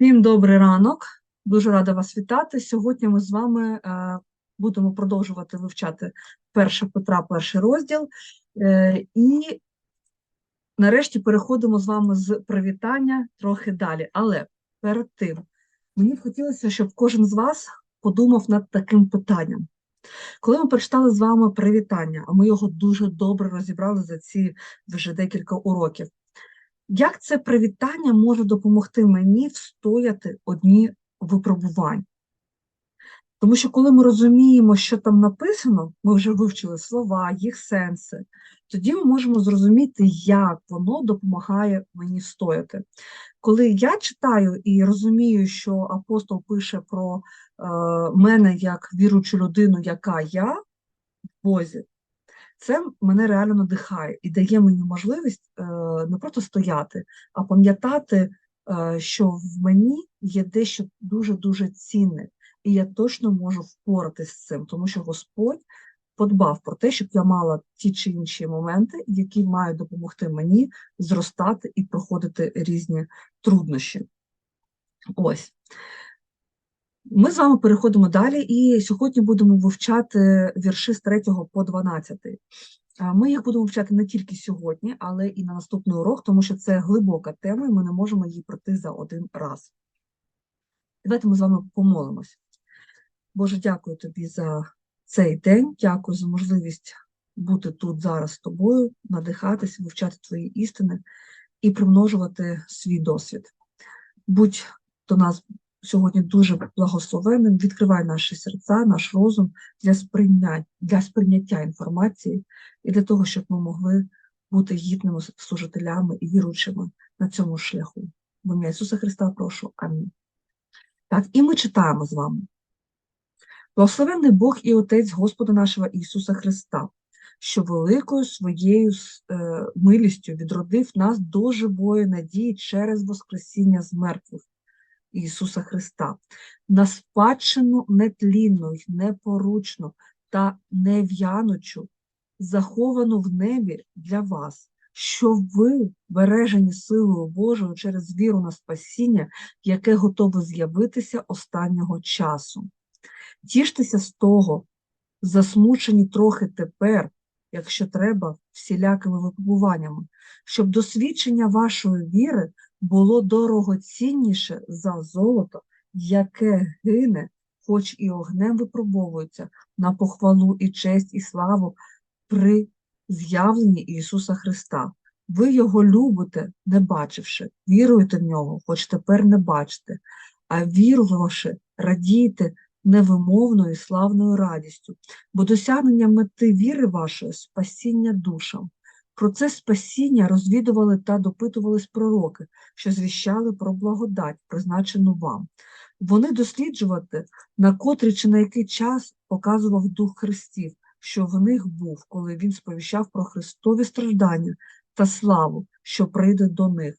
Всім добрий ранок. Дуже рада вас вітати. Сьогодні ми з вами е, будемо продовжувати вивчати перше Петра, перший розділ. Е, і нарешті переходимо з вами з привітання трохи далі. Але перед тим мені б хотілося, щоб кожен з вас подумав над таким питанням. Коли ми прочитали з вами привітання, а ми його дуже добре розібрали за ці вже декілька уроків. Як це привітання може допомогти мені встояти одні випробування? Тому що коли ми розуміємо, що там написано, ми вже вивчили слова, їх сенси, тоді ми можемо зрозуміти, як воно допомагає мені стояти. Коли я читаю і розумію, що апостол пише про е, мене як віручу людину, яка я в Бозі, це мене реально надихає і дає мені можливість е, не просто стояти, а пам'ятати, е, що в мені є дещо дуже-дуже цінне, і я точно можу впоратись з цим, тому що Господь подбав про те, щоб я мала ті чи інші моменти, які мають допомогти мені зростати і проходити різні труднощі. Ось. Ми з вами переходимо далі, і сьогодні будемо вивчати вірші з 3 по 12. Ми їх будемо вивчати не тільки сьогодні, але і на наступний урок, тому що це глибока тема, і ми не можемо її пройти за один раз. Давайте ми з вами помолимось. Боже, дякую тобі за цей день, дякую за можливість бути тут зараз з тобою, надихатися, вивчати твої істини і примножувати свій досвід. Будь до нас сьогодні дуже благословенним. Відкривай наші серця, наш розум для сприйняття, для сприйняття інформації і для того, щоб ми могли бути гідними служителями і віручими на цьому шляху. В ім'я Ісуса Христа прошу. Амінь. Так, і ми читаємо з вами. Благословенний Бог і Отець Господа нашого Ісуса Христа, що великою своєю е, милістю відродив нас до живої надії через Воскресіння з мертвих Ісуса Христа, на спадщину нетлінну й непоручну та нев'янучу, заховану в небі для вас, що ви, бережені силою Божою через віру на спасіння, яке готове з'явитися останнього часу. Тіштеся з того, засмучені трохи тепер, якщо треба, всілякими випробуваннями, щоб досвідчення вашої віри було дорогоцінніше за золото, яке гине, хоч і огнем випробовується на похвалу і честь, і славу при з'явленні Ісуса Христа. Ви його любите, не бачивши, віруєте в нього, хоч тепер не бачите, а вірувавши, радієте невимовною славною радістю, бо досягнення мети віри вашої спасіння душам. Про це спасіння розвідували та допитувались пророки, що звіщали про благодать, призначену вам. Вони досліджувати, на котрий чи на який час показував Дух Христів, що в них був, коли він сповіщав про Христові страждання та славу, що прийде до них.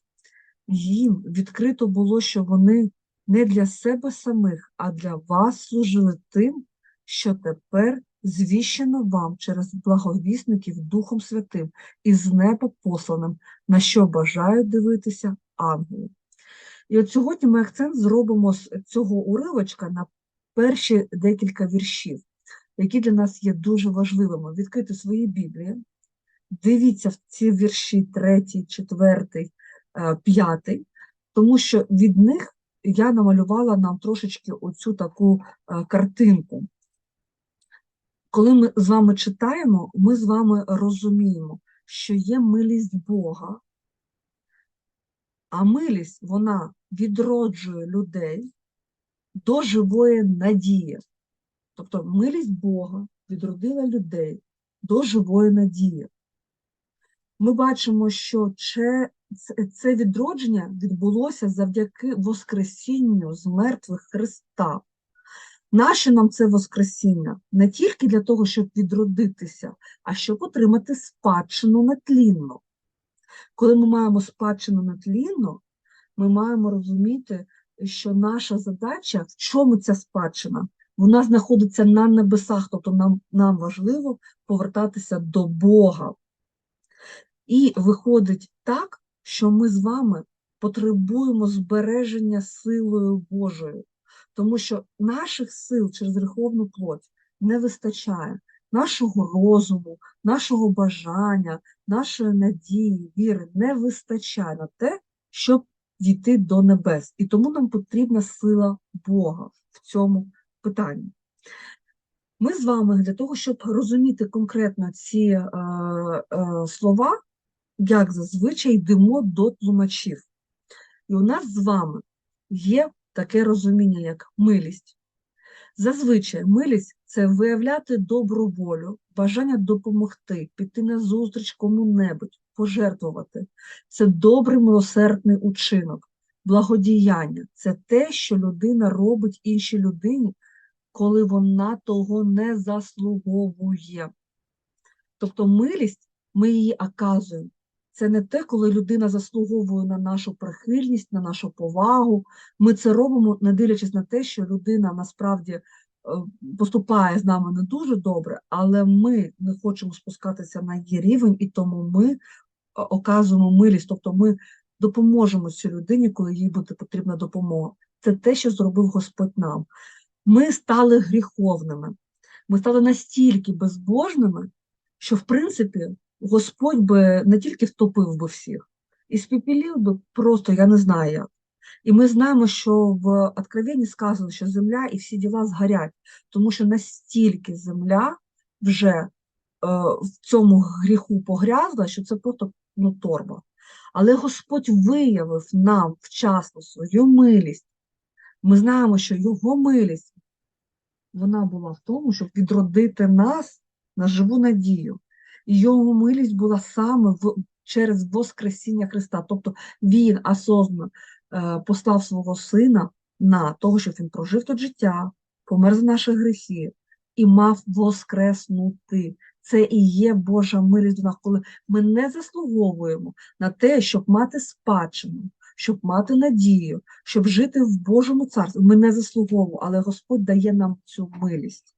Їм відкрито було, що вони не для себе самих, а для вас служили тим, що тепер звіщено вам через благовісників Духом Святим і з неба посланим, на що бажають дивитися ангели. І от сьогодні ми акцент зробимо з цього уривочка на перші декілька віршів, які для нас є дуже важливими. Відкрити свої Біблії, дивіться в ці вірші, третій, четвертий, е, п'ятий, тому що від них я намалювала нам трошечки оцю таку е, картинку коли ми з вами читаємо, ми з вами розуміємо, що є милість Бога, а милість вона відроджує людей до живої надії. Тобто милість Бога відродила людей до живої надії. Ми бачимо, що це відродження відбулося завдяки Воскресінню з мертвих Христа. Наше нам це Воскресіння не тільки для того, щоб відродитися, а щоб отримати спадщину нетлінну. Коли ми маємо спадщину нетлінну, ми маємо розуміти, що наша задача, в чому ця спадщина, вона знаходиться на небесах, тобто нам, нам важливо повертатися до Бога. І виходить так, що ми з вами потребуємо збереження силою Божою, тому що наших сил через гріховну плоть не вистачає, нашого розуму, нашого бажання, нашої надії, віри не вистачає на те, щоб дійти до небес. І тому нам потрібна сила Бога в цьому питанні. Ми з вами для того, щоб розуміти конкретно ці е, е, слова, як зазвичай йдемо до тлумачів. І у нас з вами є таке розуміння, як милість. Зазвичай милість це виявляти добру волю, бажання допомогти, піти на зустріч кому-небудь, пожертвувати. Це добрий милосердний учинок, благодіяння це те, що людина робить іншій людині, коли вона того не заслуговує. Тобто милість ми її оказуємо. Це не те, коли людина заслуговує на нашу прихильність, на нашу повагу. Ми це робимо, не дивлячись на те, що людина насправді е, поступає з нами не дуже добре, але ми не хочемо спускатися на її рівень, і тому ми е, оказуємо милість, тобто ми допоможемо цій людині, коли їй буде потрібна допомога. Це те, що зробив Господь нам. Ми стали гріховними, ми стали настільки безбожними, що, в принципі, Господь би не тільки втопив би всіх, і спіпілів би просто, я не знаю як. І ми знаємо, що в Откровенні сказано, що земля і всі діла згорять, тому що настільки земля вже е, в цьому гріху погрязла, що це просто ну, торба. Але Господь виявив нам вчасно свою милість. Ми знаємо, що Його милість вона була в тому, щоб відродити нас на живу надію. Його милість була саме в, через Воскресіння Христа. Тобто Він осознано е, послав свого Сина на того, щоб він прожив тут життя, помер за наші гріхи і мав воскреснути. Це і є Божа милість до нас, коли ми не заслуговуємо на те, щоб мати спадщину, щоб мати надію, щоб жити в Божому царстві. Ми не заслуговуємо, але Господь дає нам цю милість.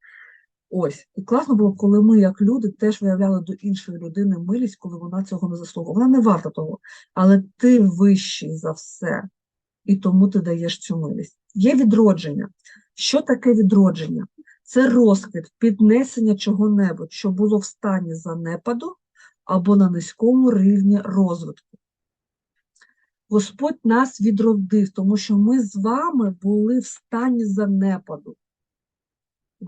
Ось, і класно було, коли ми, як люди, теж виявляли до іншої людини милість, коли вона цього не заслуговує. Вона не варта того, але ти вищий за все, і тому ти даєш цю милість. Є відродження. Що таке відродження? Це розквіт, піднесення чого-небудь, що було в стані занепаду або на низькому рівні розвитку. Господь нас відродив, тому що ми з вами були в стані занепаду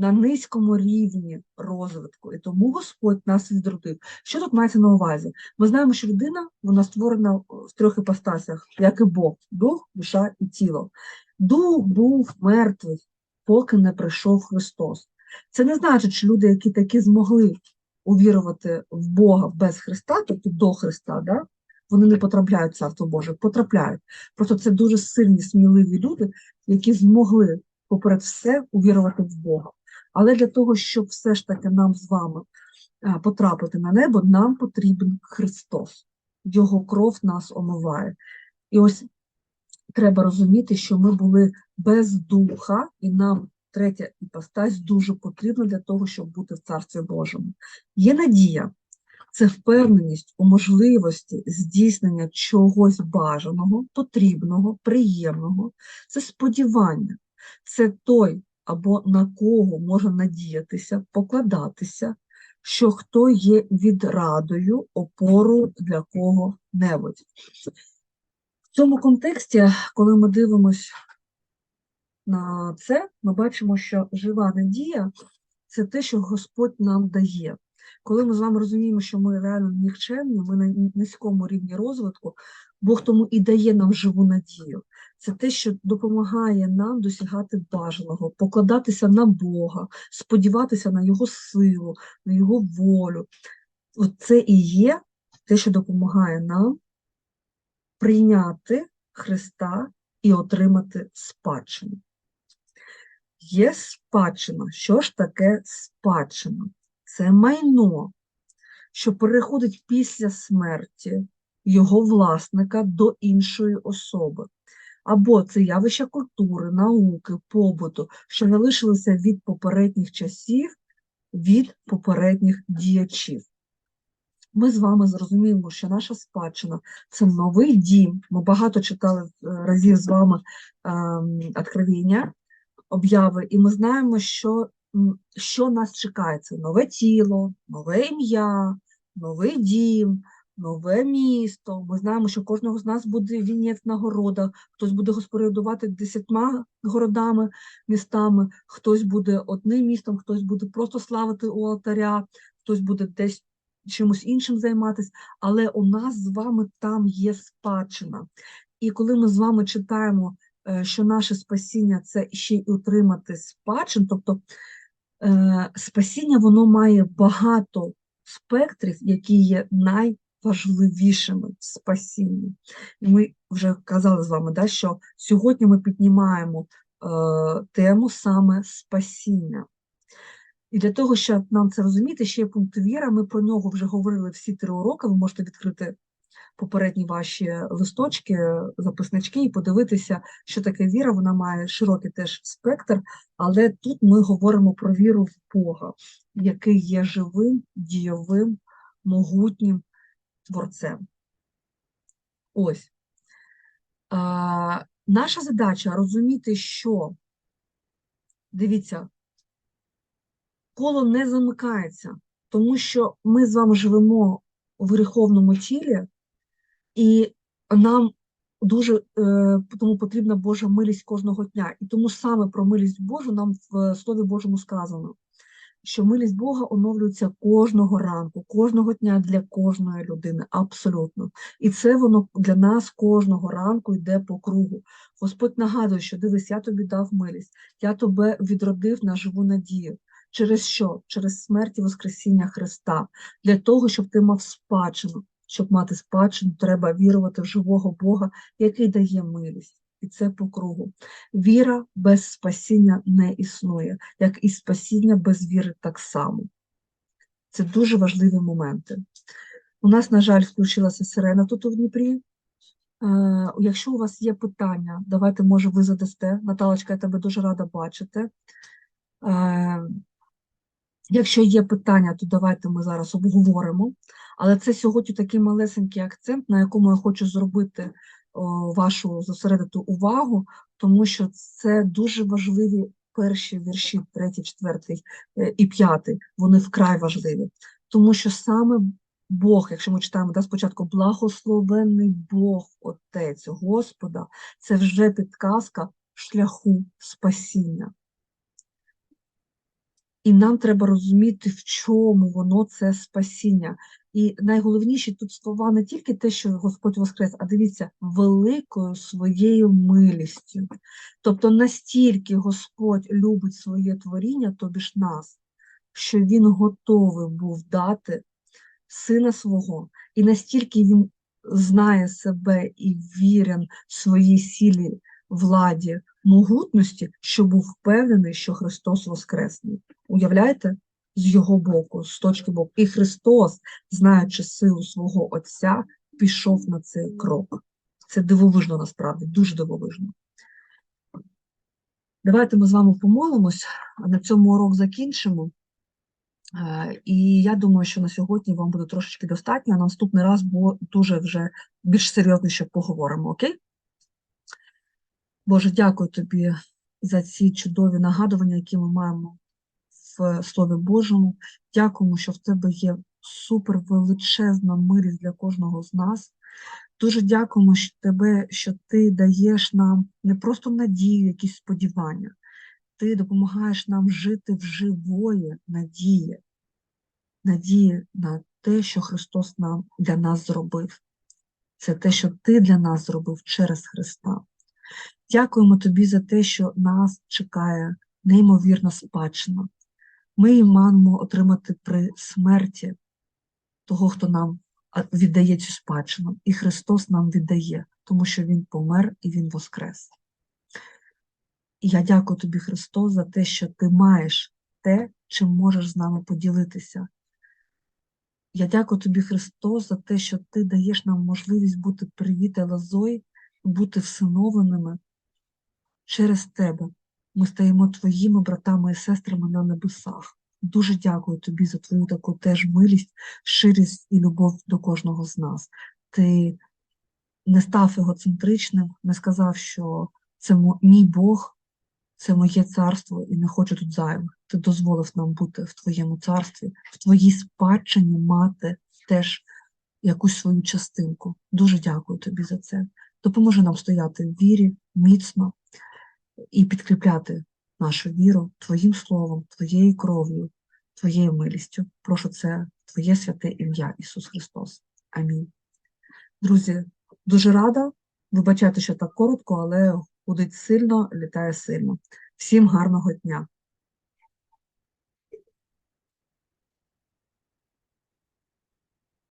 на низькому рівні розвитку, і тому Господь нас відродив. Що тут мається на увазі? Ми знаємо, що людина вона створена в трьох іпостасях, як і Бог, дух, душа і тіло. Дух був мертвий, поки не прийшов Христос. Це не значить, що люди, які такі змогли увірувати в Бога без Христа, тобто до Христа, да, вони не потрапляють в Царство Боже, потрапляють. Просто це дуже сильні, сміливі люди, які змогли, поперед все, увірувати в Бога. Але для того, щоб все ж таки нам з вами е, потрапити на небо, нам потрібен Христос. Його кров нас омиває. І ось треба розуміти, що ми були без духа, і нам третя іпостась дуже потрібна для того, щоб бути в Царстві Божому. Є надія, це впевненість у можливості здійснення чогось бажаного, потрібного, приємного, це сподівання, це той або на кого можна надіятися, покладатися, що хто є відрадою, опору для кого-небудь. В цьому контексті, коли ми дивимося на це, ми бачимо, що жива надія це те, що Господь нам дає. Коли ми з вами розуміємо, що ми реально нікчемні, ми на низькому рівні розвитку, Бог тому і дає нам живу надію це те, що допомагає нам досягати бажаного, покладатися на Бога, сподіватися на Його силу, на Його волю. От це і є те, що допомагає нам прийняти Христа і отримати спадщину. Є спадщина. Що ж таке спадщина? Це майно, що переходить після смерті його власника до іншої особи або це явища культури, науки, побуту, що залишилися від попередніх часів, від попередніх діячів. ми з вами зрозуміємо, що наша спадщина це новий дім. Ми багато читали е, разів з вами ем, откровіння, обяви, і ми знаємо, що, що нас чекає. Це нове тіло, нове ім'я, новий дім, нове місто. Ми знаємо, що кожного з нас буде вінець на хтось буде господарювати десятьма городами, містами, хтось буде одним містом, хтось буде просто славити у алтаря, хтось буде десь чимось іншим займатися, але у нас з вами там є спадщина. І коли ми з вами читаємо, е, що наше спасіння це ще й утримати спадщин, тобто е, спасіння воно має багато спектрів, які є найважливішими в спасінні. І ми вже казали з вами, да, що сьогодні ми піднімаємо е, тему саме спасіння. І для того, щоб нам це розуміти, ще є пункт віра. Ми про нього вже говорили всі три уроки. Ви можете відкрити попередні ваші листочки, записнички і подивитися, що таке віра. Вона має широкий теж спектр, але тут ми говоримо про віру в Бога, який є живим, дійовим, могутнім творцем. Ось. А, наша задача розуміти, що, дивіться, коло не замикається, тому що ми з вами живемо в гріховному тілі, і нам дуже е, тому потрібна Божа милість кожного дня. І тому саме про милість Божу нам в Слові Божому сказано, що милість Бога оновлюється кожного ранку, кожного дня для кожної людини, абсолютно. І це воно для нас кожного ранку йде по кругу. Господь нагадує, що дивись, я тобі дав милість, я тебе відродив на живу надію. Через що? Через смерть і Воскресіння Христа, для того, щоб ти мав спадщину. Щоб мати спадщину, треба вірувати в живого Бога, який дає милість. І це по кругу. Віра без спасіння не існує, як і спасіння без віри так само. Це дуже важливі моменти. У нас, на жаль, включилася сирена тут у Дніпрі. Е, Якщо у вас є питання, давайте, може, ви задасте. Наталочка, я тебе дуже рада бачити. Е, Якщо є питання, то давайте ми зараз обговоримо. Але це сьогодні такий малесенький акцент, на якому я хочу зробити вашу зосередити увагу, тому що це дуже важливі перші вірші, третій, четвертий е, і п'ятий. Вони вкрай важливі, тому що саме Бог, якщо ми читаємо да, спочатку, благословенний Бог, Отець Господа, це вже підказка шляху спасіння. І нам треба розуміти, в чому воно це спасіння. І найголовніші тут слова не тільки те, що Господь Воскрес, а дивіться, великою своєю милістю. Тобто настільки Господь любить своє творіння, тобі ж нас, що Він готовий був дати сина свого, і настільки він знає себе і вірен своїй сілі, владі, могутності, що був впевнений, що Христос Воскресний. Уявляєте? З його боку, з точки боку. І Христос, знаючи силу свого Отця, пішов на цей крок. Це дивовижно насправді, дуже дивовижно. Давайте ми з вами помолимось, на цьому урок закінчимо. Е, І я думаю, що на сьогодні вам буде трошечки достатньо, а на наступний раз бо дуже вже більш серйозніше поговоримо, окей? Боже, дякую тобі за ці чудові нагадування, які ми маємо в Слові Божому. Дякуємо, що в тебе є супер величезна милість для кожного з нас. Дуже дякуємо що тебе, що ти даєш нам не просто надію, якісь сподівання, ти допомагаєш нам жити в живої надії, надії на те, що Христос нам для нас зробив. Це те, що ти для нас зробив через Христа. Дякуємо тобі за те, що нас чекає неймовірна спадщина. Ми маємо отримати при смерті того, хто нам віддає цю спадщину. І Христос нам віддає, тому що Він помер і Він воскрес. І я дякую тобі, Христос, за те, що ти маєш те, чим можеш з нами поділитися. Я дякую тобі, Христос, за те, що ти даєш нам можливість бути привіти лозой, бути всиновленими через тебе. Ми стаємо твоїми братами і сестрами на небесах. Дуже дякую тобі за твою таку теж милість, щирість і любов до кожного з нас. Ти не став егоцентричним, не сказав, що це мій Бог, це моє царство, і не хочу тут зайвих. Ти дозволив нам бути в твоєму царстві, в твоїй спадщині мати теж якусь свою частинку. Дуже дякую тобі за це. Допоможи нам стояти в вірі міцно і підкріпляти нашу віру Твоїм словом, Твоєю кров'ю, Твоєю милістю. Прошу це Твоє святе ім'я, Ісус Христос. Амінь. Друзі, дуже рада. Вибачайте, що так коротко, але ходить сильно, літає сильно. Всім гарного дня!